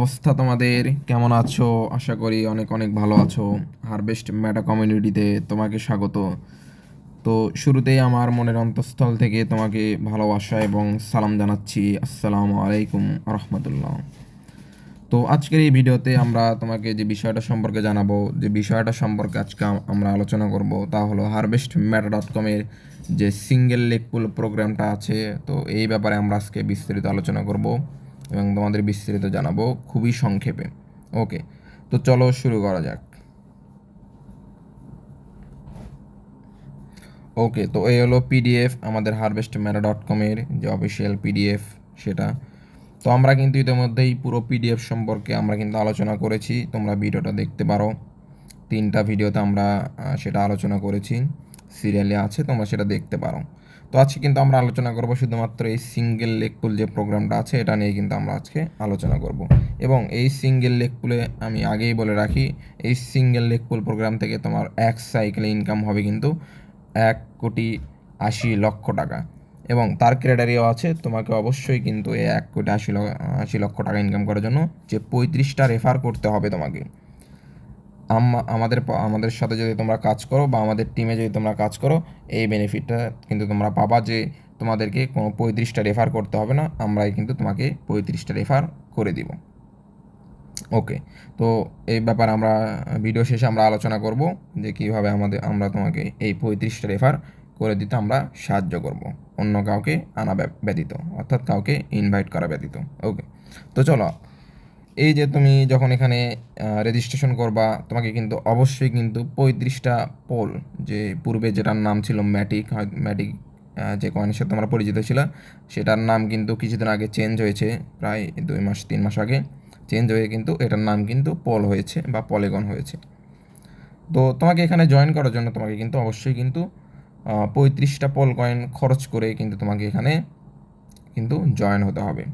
অবস্থা তোমাদের? কেমন আছো? আশা করি অনেক অনেক ভালো আছো। হারভেস্ট মেটা কমিউনিটিতে তোমাকে স্বাগত। তো শুরুতেই আমার মনের অন্তঃস্থল থেকে তোমাকে ভালোবাসা এবং সালাম জানাচ্ছি। আসসালামু আলাইকুম রহমতুল্লাহ তো আজকের এই ভিডিওতে আমরা তোমাকে যে বিষয়টা সম্পর্কে জানাব, যে বিষয়টা সম্পর্কে আজকে আমরা আলোচনা করব তা হলো হারভেস্ট ম্যাটা ডট কমের যে সিঙ্গেল লেগ পুল প্রোগ্রামটা আছে, তো এই ব্যাপারে আমরা আজকে বিস্তারিত আলোচনা করব। এবং তোমাদের বিস্তারিত জানাব খুবই সংক্ষেপে। ওকে, তো চলো শুরু করা যাক। ওকে, তো এই হলো পিডিএফ আমাদের হারভেস্ট ম্যারা ডট কমের যে অফিসিয়াল পিডিএফ সেটা। তো আমরা কিন্তু ইতিমধ্যেই পুরো পিডিএফ সম্পর্কে আমরা কিন্তু আলোচনা করেছি, তোমরা ভিডিওটা দেখতে পারো। তিনটা ভিডিওতে আমরা সেটা আলোচনা করেছি সিরিয়ালে আছে, তোমরা সেটা দেখতে পারো। তো আজকে কিন্তু আমরা আলোচনা করব শুধুমাত্র এই সিঙ্গেল লেগ পুল যে প্রোগ্রামটা আছে, এটা নিয়ে কিন্তু আমরা আজকে আলোচনা করব। এবং এই সিঙ্গেল লেগ পুলে আমি আগেই বলে রাখি, এই সিঙ্গেল লেগ পুল প্রোগ্রাম থেকে তোমার এক সাইকেলে ইনকাম হবে কিন্তু এক কোটি আশি লক্ষ টাকা। এবং তার ক্রাইটেরিয়াও আছে, তোমাকে অবশ্যই কিন্তু এই এক কোটি আশি আশি লক্ষ টাকা ইনকাম করার জন্য যে পঁয়ত্রিশটা রেফার করতে হবে তোমাকে। আমাদের আমাদের সাথে যদি তোমরা কাজ করো বা আমাদের টিমে যদি তোমরা কাজ করো, এই বেনিফিটটা কিন্তু তোমরা পাবা যে তোমাদেরকে কোনো পঁয়ত্রিশটা রেফার করতে হবে না, আমরাই কিন্তু তোমাকে পঁয়ত্রিশটা রেফার করে দিব। ওকে তো এই ব্যাপারে আমরা ভিডিও শেষে আমরা আলোচনা করব যে কীভাবে আমাদের, আমরা তোমাকে এই পঁয়ত্রিশটা রেফার করে দিতে আমরা সাহায্য করব। অন্য কাউকে আনা ব্যতীত, অর্থাৎ কাউকে ইনভাইট করা ব্যতীত। ওকে তো চলো এই যে তুমি যখন এখানে রেজিস্ট্রেশন করবা, তোমাকে কিন্তু অবশ্যই কিন্তু পঁয়ত্রিশটা পোল যে পূর্বে যেটার নাম ছিল ম্যাটিক ম্যাটিক যে কয়েনের সাথে তোমরা পরিচিত ছিল, সেটার নাম কিন্তু কিছুদিন আগে চেঞ্জ হয়েছে, প্রায় দুই মাস, তিন মাস আগে চেঞ্জ হয়ে কিন্তু এটার নাম কিন্তু পল হয়েছে বা পলেগন হয়েছে। তো তোমাকে এখানে জয়েন করার জন্য তোমাকে কিন্তু অবশ্যই কিন্তু পঁয়ত্রিশটা পল কয়েন খরচ করে কিন্তু তোমাকে এখানে কিন্তু জয়েন হতে হবে।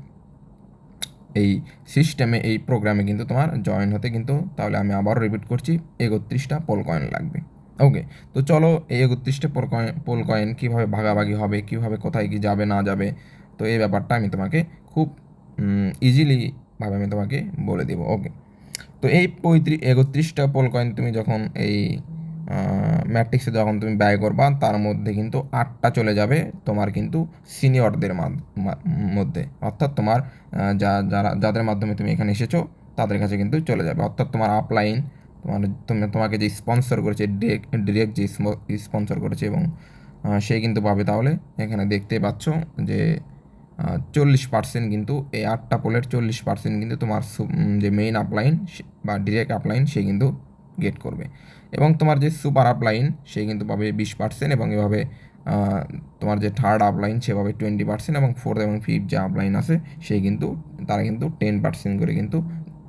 এই সিস্টেমে এই প্রোগ্রামে কিন্তু তোমার জয়েন হতে কিন্তু তাহলে আমি আবারও রিপিট করছি, একত্রিশটা পোল কয়েন লাগবে। ওকে তো চলো এই একত্রিশটা পোল কয়েন পোল কয়েন কীভাবে ভাগাভাগি হবে, কীভাবে কোথায় কি যাবে, না যাবে, তো এই ব্যাপারটা আমি তোমাকে খুব ইজিলিভাবে আমি তোমাকে বলে দেবো। ওকে তো এই পঁয়ত্রিশ একত্রিশটা পোল কয়েন তুমি যখন এই ম্যাট্রিক্সে যখন তুমি ব্যয় করবা, তার মধ্যে কিন্তু আটটা চলে যাবে তোমার কিন্তু সিনিয়রদের মধ্যে। অর্থাৎ তোমার যা, যারা, যাদের মাধ্যমে তুমি এখানে এসেছ, তাদের কাছে কিন্তু চলে যাবে। অর্থাৎ তোমার আপলাইন তোমার, তুমি, তোমাকে যে স্পন্সর করেছে ডিরেক্ট ডিরেক্ট যে স্পন্সর করেছে এবং সে কিন্তু পাবে তাহলে এখানে দেখতে পাচ্ছ যে চল্লিশ পার্সেন্ট কিন্তু এই আটটা পোলের চল্লিশ পার্সেন্ট কিন্তু তোমার যে মেইন আপলাইন বা ডিরেক্ট আপলাইন সে কিন্তু গেট করবে। এবং তোমার যে সুপার আপলাইন সে কিন্তু পাবে বিশ পার্সেন্ট এবং এভাবে তোমার যে থার্ড আপলাইন সে পাবে টোয়েন্টি পার্সেন্ট এবং ফোর্থ এবং ফিফথ যে আপলাইন আছে, সে কিন্তু, তারা কিন্তু টেন পার্সেন্ট করে কিন্তু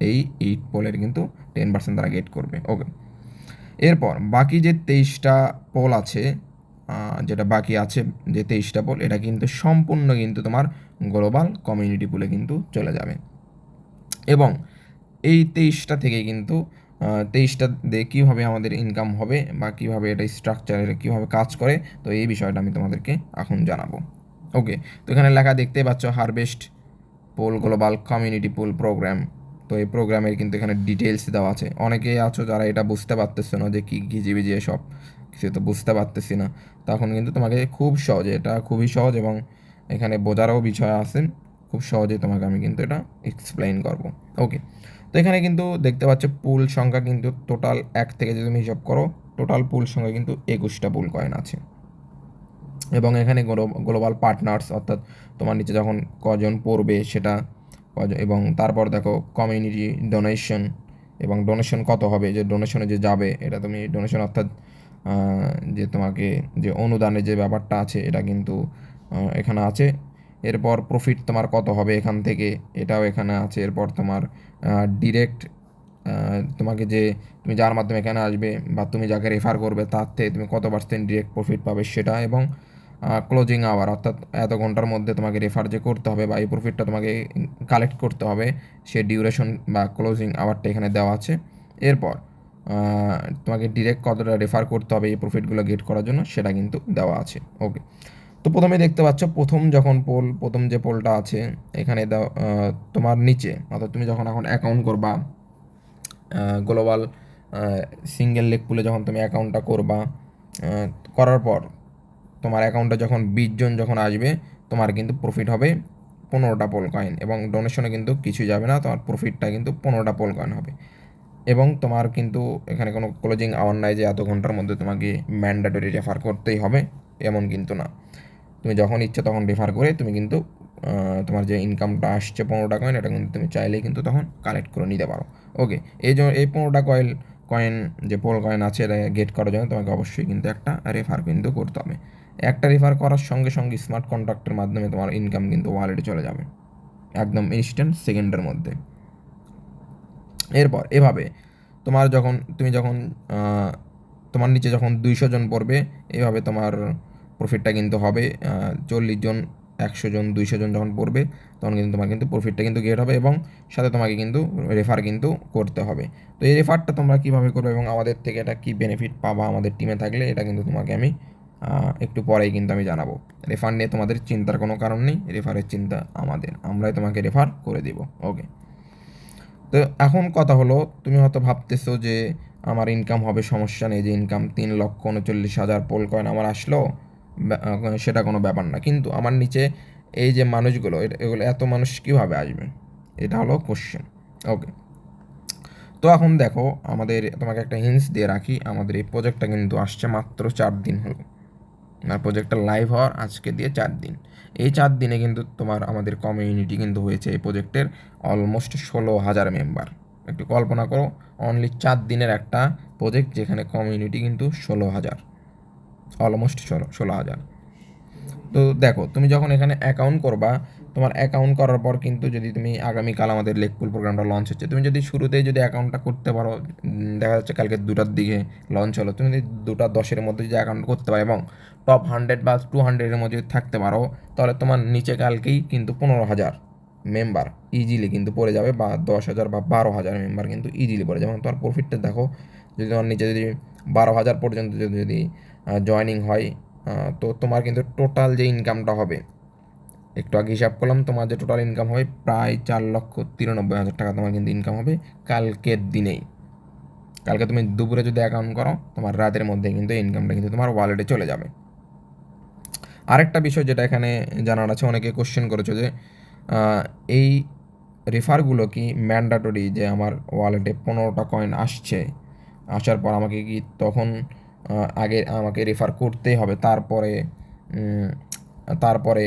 এই এইট পোলের কিন্তু টেন পার্সেন্ট তারা গেট করবে। ওকে এরপর বাকি যে তেইশটা পোল আছে যেটা বাকি আছে যে তেইশটা পোল এটা কিন্তু সম্পূর্ণ কিন্তু তোমার গ্লোবাল কমিউনিটি পুলে কিন্তু চলে যাবে। এবং এই তেইশটা থেকে কিন্তু তেইশটা দিয়ে কীভাবে আমাদের ইনকাম হবে বা কীভাবে এটা স্ট্রাকচারের কীভাবে কাজ করে, তো এই বিষয়টা আমি তোমাদেরকে এখন জানাব। ওকে তো এখানে লেখা দেখতে পাচ্ছ harvest pool global community pool program তো এই প্রোগ্রামের কিন্তু এখানে ডিটেলস দেওয়া আছে। অনেকেই আছো যারা এটা বুঝতে পারতেছো না যে কী ঘিজিবিজি এসব কিছু তো বুঝতে পারতেছি না। তখন কিন্তু তোমাকে খুব সহজে, এটা খুবই সহজ এবং এখানে বোঝারও বিষয় আছে, খুব সহজে তোমাকে আমি কিন্তু এটা এক্সপ্লেইন করব। ওকে তো এখানে কিন্তু দেখতে পাচ্ছ পুল সংখ্যা কিন্তু টোটাল এক থেকে যদি তুমি হিসাব করো টোটাল পুল সংখ্যা কিন্তু একুশটা পুল কয়েন আছে। এবং এখানে গ্লোবাল পার্টনার্স অর্থাৎ তোমার নিচে যখন কজন পড়বে সেটা এবং তারপর দেখো কমিউনিটি ডোনেশন এবং ডোনেশন কত হবে, যে ডোনেশনে যে যাবে, এটা তুমি ডোনেশন অর্থাৎ যে তোমাকে যে অনুদানের যে ব্যাপারটা আছে, এটা কিন্তু এখানে আছে। এরপর প্রফিট তোমার কত হবে এখান থেকে? এটাও এখানে আছে। এরপর তোমার ডিরেক্ট তোমাকে যে তুমি যার মাধ্যমে এখানে আসবে বা তুমি যাকে রেফার করবে তার থেকে তুমি কত পার্সেন্ট ডিরেক্ট প্রফিট পাবে সেটা এবং ক্লোজিং আওয়ার অর্থাৎ এত ঘণ্টার মধ্যে তোমাকে রেফার যে করতে হবে বা এই প্রফিটটা তোমাকে কালেক্ট করতে হবে সে ডিউরেশন বা ক্লোজিং আওয়ারটা এখানে দেওয়া আছে। এরপর তোমাকে ডিরেক্ট কতটা রেফার করতে হবে এই প্রফিটগুলো গেট করার জন্য সেটা কিন্তু দেওয়া আছে। ওকে তো প্রথমে দেখতে পাচ্ছ প্রথম যখন পোল, প্রথম যে পোলটা আছে, এখানে তোমার নিচে, অর্থাৎ তুমি যখন এখন অ্যাকাউন্ট করবা গ্লোবাল সিঙ্গেল লেগ পুলে যখন তুমি অ্যাকাউন্টটা করবা করার পর তোমার অ্যাকাউন্টে যখন বিশ জন যখন আসবে, তোমার কিন্তু প্রফিট হবে পনেরোটা পোল কয়েন এবং ডোনেশনে কিন্তু কিছু যাবে না, তোমার প্রফিটটা কিন্তু পনেরোটা পোল কয়েন হবে। এবং তোমার কিন্তু এখানে কোনো ক্লোজিং আওয়ার নাই যে এত ঘণ্টার মধ্যে তোমাকে ম্যান্ডেটরি রেফার করতেই হবে, এমন কিন্তু না। তুমি যখন ইচ্ছা তখন রেফার করে তুমি কিন্তু তোমার যে ইনকামটা আসছে পনেরোটা কয়েন এটা কিন্তু তুমি চাইলেই কিন্তু তখন কালেক্ট করে নিতে পারো। ওকে এই জন্য এই পনেরোটা কয়েল কয়েন যে পোল কয়েন আছে এটা গেট করার জন্য তোমাকে অবশ্যই কিন্তু একটা রেফার কিন্তু করতে হবে। একটা রেফার করার সঙ্গে সঙ্গে স্মার্ট কন্ট্রাক্টের মাধ্যমে তোমার ইনকাম কিন্তু ওয়ালেটে চলে যাবে। একদম ইনস্ট্যান্ট সেকেন্ডের মধ্যে। এরপর, এভাবে তোমার যখন, তুমি যখন তোমার নিচে যখন দুইশো জন পড়বে, এভাবে তোমার প্রফিটটা কিন্তু হবে চল্লিশ জন, একশো জন, দুইশো জন যখন পড়বে, তখন কিন্তু তোমার কিন্তু প্রফিটটা কিন্তু গেট হবে এবং সাথে তোমাকে কিন্তু রেফার কিন্তু করতে হবে। তো এই রেফারটা তোমরা কীভাবে করবে এবং আমাদের থেকে এটা কী বেনিফিট পাবা আমাদের টিমে থাকলে, এটা কিন্তু তোমাকে আমি একটু পরেই কিন্তু আমি জানাব। রেফার নিয়ে তোমাদের চিন্তার কোনো কারণ নেই রেফারের চিন্তা আমাদের, আমরাই তোমাকে রেফার করে দিব। ওকে তো এখন কথা হলো, তুমি হয়তো ভাবতেছো যে আমার ইনকাম হবে, সমস্যা নেই যে ইনকাম তিন লক্ষ উনচল্লিশ হাজার পোল কয়েন আমার আসলো সেটা কোনো ব্যাপার না। কিন্তু আমার নিচে এই যে মানুষগুলো এগুলো এত মানুষ কীভাবে আসবে? এটা হলো কোশ্চেন ওকে তো এখন দেখো, আমাদের, তোমাকে একটা হিন্স দিয়ে রাখি, আমাদের এই প্রজেক্টটা কিন্তু আসছে মাত্র চার দিন হলো। আর প্রজেক্টটা লাইভ হওয়ার আজকে দিয়ে চার দিন। এই চার দিনে কিন্তু তোমার, আমাদের কমিউনিটি কিন্তু হয়েছে এই প্রজেক্টের অলমোস্ট ষোলো হাজার মেম্বার একটু কল্পনা করো অনলি চার দিনের একটা প্রজেক্ট যেখানে কমিউনিটি কিন্তু ষোলো হাজার। অলমোস্ট ষোলো ষোলো হাজার। তো দেখো, তুমি যখন এখানে অ্যাকাউন্ট করবা, তোমার অ্যাকাউন্ট করার পর কিন্তু যদি তুমি আগামীকাল আমাদের লেকপুল প্রোগ্রামটা লঞ্চ হচ্ছে, তুমি যদি শুরুতেই যদি অ্যাকাউন্টটা করতে পারো দেখা যাচ্ছে কালকে দুটার দিকে লঞ্চ হলো, তুমি যদি দুটা দশের মধ্যে যদি অ্যাকাউন্ট করতে পারো এবং টপ হান্ড্রেড বা টু হান্ড্রেডের মধ্যে থাকতে পারো, তাহলে তোমার নিচে কালকেই কিন্তু পনেরো হাজার মেম্বার ইজিলি কিন্তু পড়ে যাবে, বা দশ হাজার বা বারো হাজার মেম্বার কিন্তু ইজিলি পড়ে যাবে। তোমার প্রফিটটা দেখো, যদি তোমার নিচে যদি বারো হাজার পর্যন্ত যদি যদি জয়নিং হয় তো তোমার কিন্তু টোটাল যে ইনকামটা হবে, একটু আগে হিসাব করলাম, তোমার যে টোটাল ইনকাম হবে প্রায় চার লক্ষ তিরানব্বই হাজার টাকা তোমার কিন্তু ইনকাম হবে কালকের দিনেই। কালকে তুমি দুপুরে যদি অ্যাকাউন্ট করো, তোমার রাতের মধ্যে কিন্তু ইনকামটা কিন্তু তোমার ওয়ালেটে চলে যাবে। আরেকটা বিষয় যেটা এখানে জানার আছে, অনেকে কোশ্চেন করেছ যে এই রেফারগুলো কি ম্যান্ডাটরি যে আমার ওয়ালেটে পনেরোটা কয়েন আসছে? আসার পর আমাকে কি তখন আগে আমাকে রেফার করতেই হবে। তারপরে তারপরে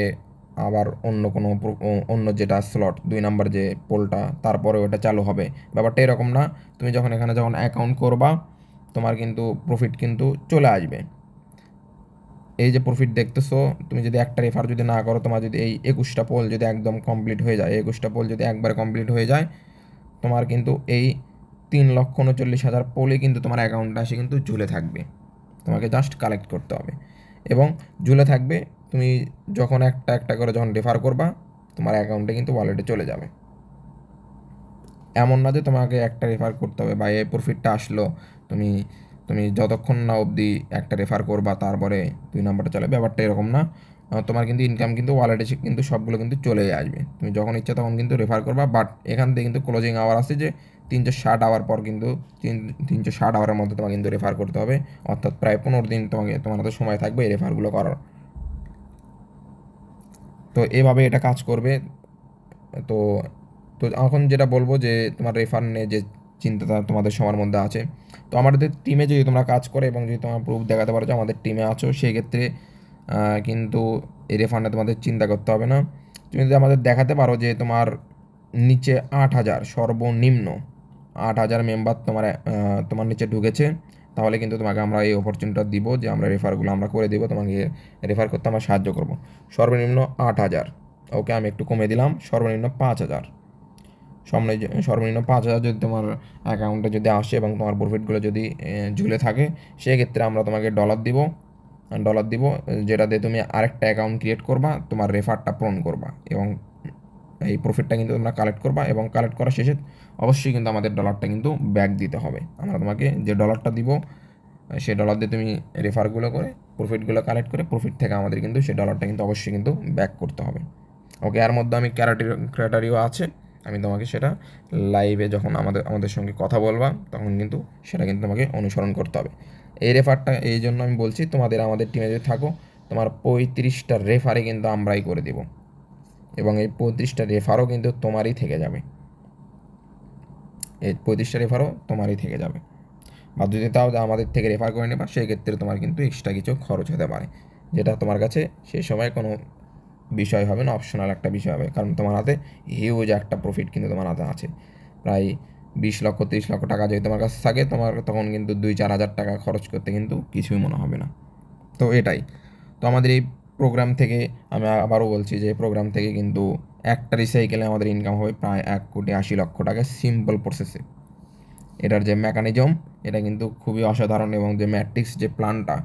আবার অন্য কোনো অন্য যেটা স্লট দুই নাম্বার যে পোলটা, তারপরে ওটা চালু হবে। ব্যাপারটা এরকম না। তুমি যখন এখানে যখন অ্যাকাউন্ট করবা, তোমার কিন্তু প্রফিট কিন্তু চলে আসবে। এই যে প্রফিট দেখতেছো, তুমি যদি একটা রেফার যদি না করো, তোমার যদি এই একুশটা পোল যদি একদম কমপ্লিট হয়ে যায় একুশটা পোল যদি একবার কমপ্লিট হয়ে যায়, তোমার কিন্তু এই তিন লক্ষ উনচল্লিশ হাজার পোলে কিন্তু তোমার অ্যাকাউন্টে আসে কিন্তু ঝুলে থাকবে। তোমাকে জাস্ট কালেক্ট করতে হবে। এবং ঝুলে থাকবে, তুমি যখন একটা একটা করে যখন রেফার করবা, তোমার অ্যাকাউন্টে কিন্তু ওয়ালেটে চলে যাবে। এমন না যে তোমাকে একটা রেফার করতে হবে বা এই প্রফিটটা আসলো, তুমি তুমি যতক্ষণ না অবধি একটা রেফার করবা, তারপরে দুই নাম্বারটা চলে, ব্যাপারটা এরকম না। তোমার কিন্তু ইনকাম কিন্তু ওয়ালেটে কিন্তু সবগুলো কিন্তু চলেই আসবে। তুমি যখন ইচ্ছা তখন কিন্তু রেফার করবা বাট এখান থেকে কিন্তু ক্লোজিং আওয়ার আছে যে তিনশো ষাট আওয়ার পর কিন্তু তিন, তিনশো ষাট আওয়ারের মধ্যে তোমাকে কিন্তু রেফার করতে হবে। অর্থাৎ প্রায় পনেরো দিন তোমাকে, তোমার হাতে সময় থাকবে এই রেফারগুলো করার। তো এভাবে এটা কাজ করবে। তো তো এখন যেটা বলব যে তোমার রেফার নিয়ে যে চিন্তাটা তোমাদের সবার মধ্যে আছে, তো আমাদের টিমে যদি তোমরা কাজ করে এবং যদি তোমার প্রুফ দেখাতে পারো যে আমাদের টিমে আছো সেই ক্ষেত্রে কিন্তু এই রেফান্ডে তোমাদের চিন্তা করতে হবে না। তুমি যদি আমাদের দেখাতে পারো যে তোমার নিচে আট হাজার সর্বনিম্ন আট হাজার মেম্বার তোমার তোমার নিচে ঢুকেছে, তাহলে কিন্তু তোমাকে আমরা এই অপরচুনিটিটা দিব যে আমরা রেফারগুলো আমরা করে দিব, তোমাকে রেফার করতে আমরা সাহায্য করব। সর্বনিম্ন আট হাজার, ওকে আমি একটু কমে দিলাম, সর্বনিম্ন পাঁচ হাজার। সর্বনিম্ন পাঁচ হাজার যদি তোমার অ্যাকাউন্টে যদি আসে এবং তোমার প্রফিটগুলো যদি ঝুলে থাকে, সেক্ষেত্রে আমরা তোমাকে ডলার দিব ডলার দিব, যেটা দিয়ে তুমি আরেকটা অ্যাকাউন্ট ক্রিয়েট করবা, তোমার রেফারটা পূরণ করবা এবং এই প্রফিটটা কিন্তু তোমরা কালেক্ট করবা এবং কালেক্ট করার শেষে অবশ্যই কিন্তু আমাদের ডলারটা কিন্তু ব্যাক দিতে হবে। আমরা তোমাকে যে ডলারটা দিব, সেই ডলার দিয়ে তুমি রেফারগুলো করে প্রফিটগুলো কালেক্ট করে প্রফিট থেকে আমাদের কিন্তু সেই ডলারটা কিন্তু অবশ্যই কিন্তু ব্যাক করতে হবে। ওকে এর মধ্যে আমি ক্যারাটি ক্র্যাটারিও আছে, আমি তোমাকে সেটা লাইভে যখন আমাদের আমাদের সঙ্গে কথা বলবা, তখন কিন্তু সেটা কিন্তু তোমাকে অনুসরণ করতে হবে। এই রেফারটা এই জন্য আমি বলছি, তোমাদের আমাদের টিমে যদি থাকো, তোমার পঁয়ত্রিশটা রেফারে কিন্তু আমরাই করে দেব। এবং এই পঁয়ত্রিশটা রেফারও কিন্তু তোমারই থেকে যাবে। এই পঁয়ত্রিশটা রেফারও তোমারই থেকে যাবে। বা যদি তাও আমাদের থেকে রেফার করে নেবা সেই ক্ষেত্রে তোমার কিন্তু এক্সট্রা কিছু খরচ হতে পারে। যেটা তোমার কাছে সে সময় কোনো বিষয় হবে না অপশনাল একটা বিষয় হবে। কারণ তোমার হাতে হিউজ একটা প্রফিট কিন্তু তোমার হাতে আছে। প্রায় বিশ লক্ষ, তিরিশ লক্ষ টাকা যদি তোমার কাছে থাকে, তোমার তখন কিন্তু দুই চার হাজার টাকা খরচ করতে কিন্তু কিছুই মনে হবে না। তো এটাই। তো আমাদের এই প্রোগ্রাম থেকে আমি আবারও বলছি যে প্রোগ্রাম থেকে কিন্তু একটা রিসাইকেলে আমাদের ইনকাম হবে প্রায় এক কোটি আশি লক্ষ টাকা সিম্পল প্রসেসে এটার যে মেকানিজম এটা কিন্তু খুবই অসাধারণ এবং যে ম্যাট্রিক্স যে প্ল্যানটা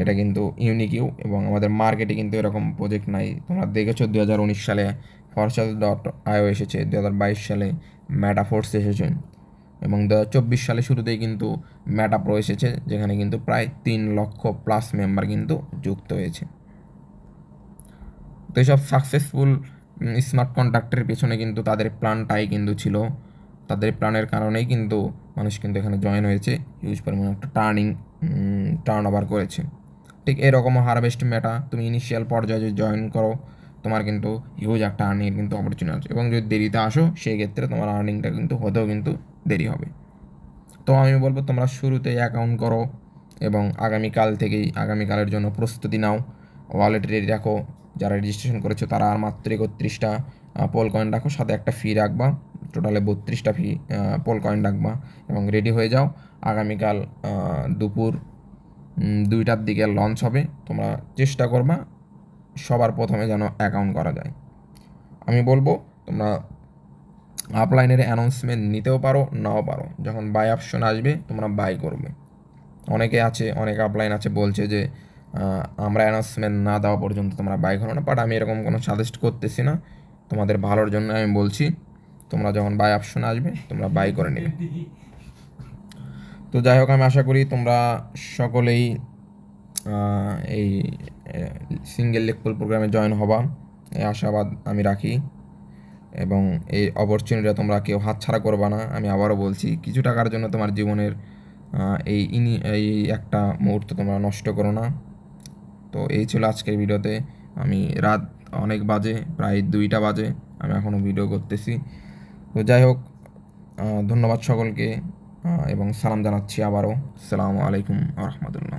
এটা কিন্তু ইউনিক ইউ এবং আমাদের মার্কেটে কিন্তু এরকম প্রজেক্ট নাই। তোমরা দেখেছ দু হাজার উনিশ সালে ফরসাল ডট আইও এসেছে দু হাজার বাইশ সালে ম্যাটাফোর্স এসেছে। এবং দু চব্বিশ সালে শুরুতেই কিন্তু ম্যাটাপ্রো এসেছে, যেখানে কিন্তু প্রায় তিন লক্ষ প্লাস মেম্বার কিন্তু যুক্ত হয়েছে। তো এইসব সাকসেসফুল স্মার্ট কন্ট্রাক্টের পেছনে কিন্তু তাদের প্ল্যানটাই কিন্তু ছিল। তাদের প্ল্যানের কারণেই কিন্তু মানুষ কিন্তু এখানে জয়েন হয়েছে হিউজ পরিমাণে একটা টার্নিং টার্ন ওভার করেছে। ঠিক এরকম হারভেস্ট মেটা তুমি ইনিশিয়াল পর্যায়ে যদি জয়েন করো, তোমার কিন্তু হিউজ একটা আর্নিংয়ের কিন্তু অপরচুনিটি আছে। এবং যদি দেরিতে আসো সেই ক্ষেত্রে তোমার আর্নিংটা কিন্তু হতেও কিন্তু দেরি হবে। তো আমি বলব, তোমরা শুরুতেই অ্যাকাউন্ট করো এবং আগামীকাল থেকেই, আগামীকালের জন্য প্রস্তুতি নাও। ওয়ালেট রেডি রাখো। যারা রেজিস্ট্রেশন করেছ, তারা আর মাত্র একত্রিশটা পোল কয়েন রাখো। সাথে একটা ফি রাখবা। টোটালে বত্রিশটা ফি পোল কয়েন রাখবা এবং রেডি হয়ে যাও। আগামীকাল দুপুর দুইটার দিকে লঞ্চ হবে। তোমরা চেষ্টা করবা সবার প্রথমে যেন অ্যাকাউন্ট করা যায়। আমি বলব, তোমরা আপলাইনের অ্যানাউন্সমেন্ট নিতেও পারো, নাও পারো। যখন বাই অপশন আসবে, তোমরা বাই করবে। অনেকে আছে, অনেক আপলাইন আছে, বলছে যে আমরা অ্যানাউন্সমেন্ট না দেওয়া পর্যন্ত তোমরা বাই করো না বাট আমি এরকম কোনো সাজেস্ট করতেছি না। তোমাদের ভালোর জন্য আমি বলছি, তোমরা যখন বাই অপশন আসবে, তোমরা বাই করে নেবে। তো যাই হোক, আমি আশা করি তোমরা সকলেই এই সিঙ্গেল লেকপুল প্রোগ্রামে জয়েন হবা। এই আশাবাদ আমি রাখি। এবং এই অপরচুনিটিটা তোমরা কেউ হাতছাড়া করবা না। আমি আবারও বলছি, কিছু টাকার জন্য তোমার জীবনের এই ইনি, এই একটা মুহূর্ত তোমরা নষ্ট করো না। তো এই ছিল আজকের ভিডিওতে। আমি রাত অনেক বাজে, প্রায় দুইটা বাজে, আমি এখনও ভিডিও করতেছি। তো যাই হোক ধন্যবাদ সকলকে এবং সালাম জানাচ্ছি আবারও। সালামু আলাইকুম রহমতুল্লাহ।